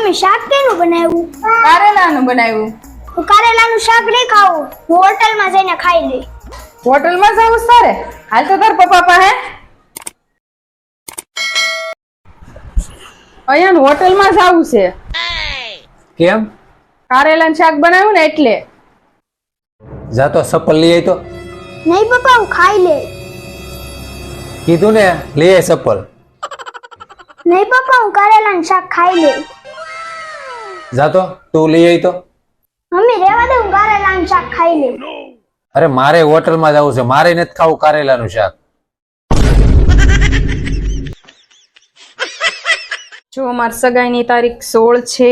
Mummy શાક કેનું બનાવ્યું? કારેલાનું બનાવ્યું. હું કારેલાનું શાક નહીં ખાવું. હું હોટલમાં જઈને ખાઈ લઈ હોટલમાં જવું સારે? હાલ તો તાર પપ્પા પાસે. અહીંયા હોટલમાં જવું છે. કેમ? કારેલાનું શાક બનાવ્યું ને એટલે. જાતો સપલ લઈ આવી તો નહીં પપ્પા હું ખાઈ લે કીધું ને લઈ આય સપલ નહીં પપ્પા હું કારેલાનું શાક ખાઈ લે જાતો તું લઈ આવી તો. મમ્મી રેવા દે હું કારેલાનું શાક ખાઈ લઉં. અરે મારે હોટલમાં જવું છે. મારે નથી ખાવું કારેલાનું શાક. જો અમારી સગાઈની તારીખ સોળ છે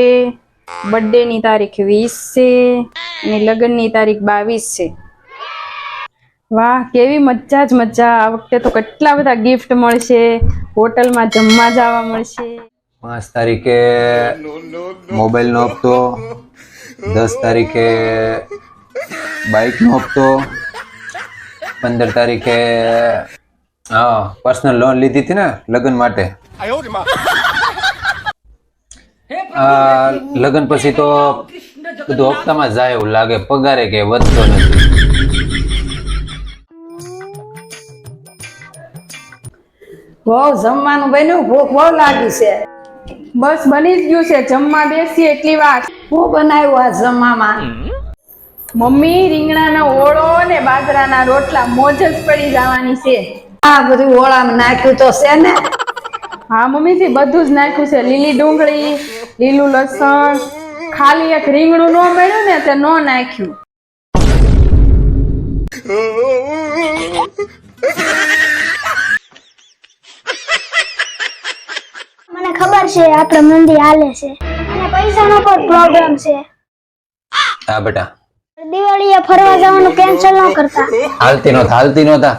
બર્થડે ની તારીખ વીસ છે અને લગ્નની તારીખ બાવીસ છે. વાહ કેવી મજા જ મજા. આ વખતે તો કેટલા બધા ગિફ્ટ મળશે. હોટલમાં જમવા જવા મળશે. પાંચ તારીખે મોબાઈલ નો હપ્તો દસ તારીખે બાઇક નો હપ્તો પંદર તારીખે હા પર્સનલ લોન લીધી હતી ને લગ્ન માટે. આ લગ્ન પછી તો બધું હપ્તામાં જાય એવું લાગે પગારે કે વધતો નથી. બહુ જમવાનું બન્યું ભૂખ બહુ લાગી છે. બસ બની જ ગયું છે જમવા બેસી એટલી વાર. હું બનાવ્યું આ જમવામાં? મમ્મી રીંગણાનો ઓળો ને બાજરાના રોટલા મોજ જ પડી જવાની છે. આ બધું ઓળામાં નાખ્યું તો છે ને? હા મમ્મીજી બધું જ નાખ્યું છે. લીલી ડુંગળી લીલું લસણ ખાલી એક રીંગણું ન મળ્યું ને તે ન નાખ્યું મને ખબર છે આપણે મંદી હાલે છે. અને પૈસાનો પણ પ્રોબ્લેમ છે. હા બેટા. દિવાળીએ ફરવા જવાનું કેન્સલ ન કરતા. હાલતી નહોતા હાલતી નહોતા.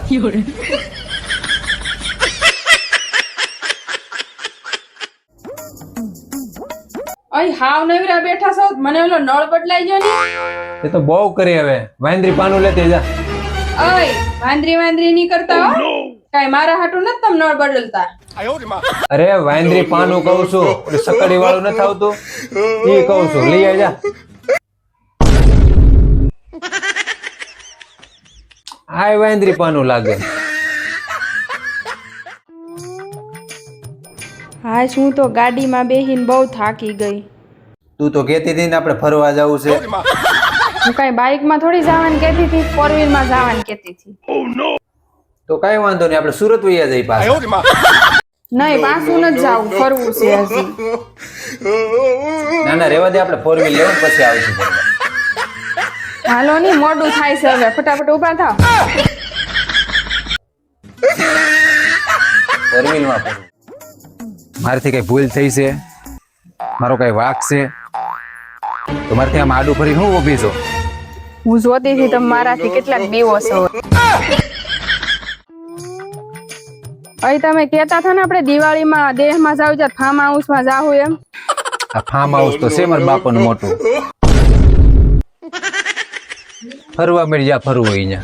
અહીં હાવ નવરા બેઠા છો મને ઓલો નળ બદલાઈ ગયો ને. એ તો બહુ કરી હવે. વાંદરી પાનું લેતી જા. અય વાંદરી વાંદરી નહીં કરતા હો. કાઈ મારા હાટું નથી તમે નળ બદલતા. અરે વાંદરી પાનું કહું છું. સકડી વાળું નથી આવતું. એ કહું છું. લઈ આવજા આય વાંદરી પાનું લાગે. હા હું તો ગાડીમાં બેહીને બહુ થાકી ગઈ. તું તો કહેતી હતી ને આપણે ફરવા જવું છે. હું કઈ બાઇકમાં થોડી જવાની કહેતી હતી ફોર વ્હીલમાં જવાની કહેતી હતી. તો કઈ વાંધો નહીં આપણે સુરત વૈયા જઈ પાછા. નહીં પાછું નથી જાવ ફરવું છે હજી. ના ના રેવા દે આપણે ફોર વ્હીલ લેવું પછી આવીશું. હાલો ની મોડું થાય છે હવે. ફટાફટ ઊભા થાવ ફોર વ્હીલમાં મારાથી કઈ ભૂલ થઈ છે? મારો કઈ વાક છે? તો મારાથી આમ આડું ફરી હું ઊભી છું? હું જોતી હતી તમે મારાથી કેટલાક બીવો છો અહીં તમે કહેતા હતા ને આપણે દિવાળીમાં દેહમાં જાવ છે, ફાર્મ હાઉસમાં જાવ એમ. આ ફાર્મ હાઉસ તો છે મારા બાપાનું મોટું. ફરવા મળી જા, ફરવું હોય અહીંયા.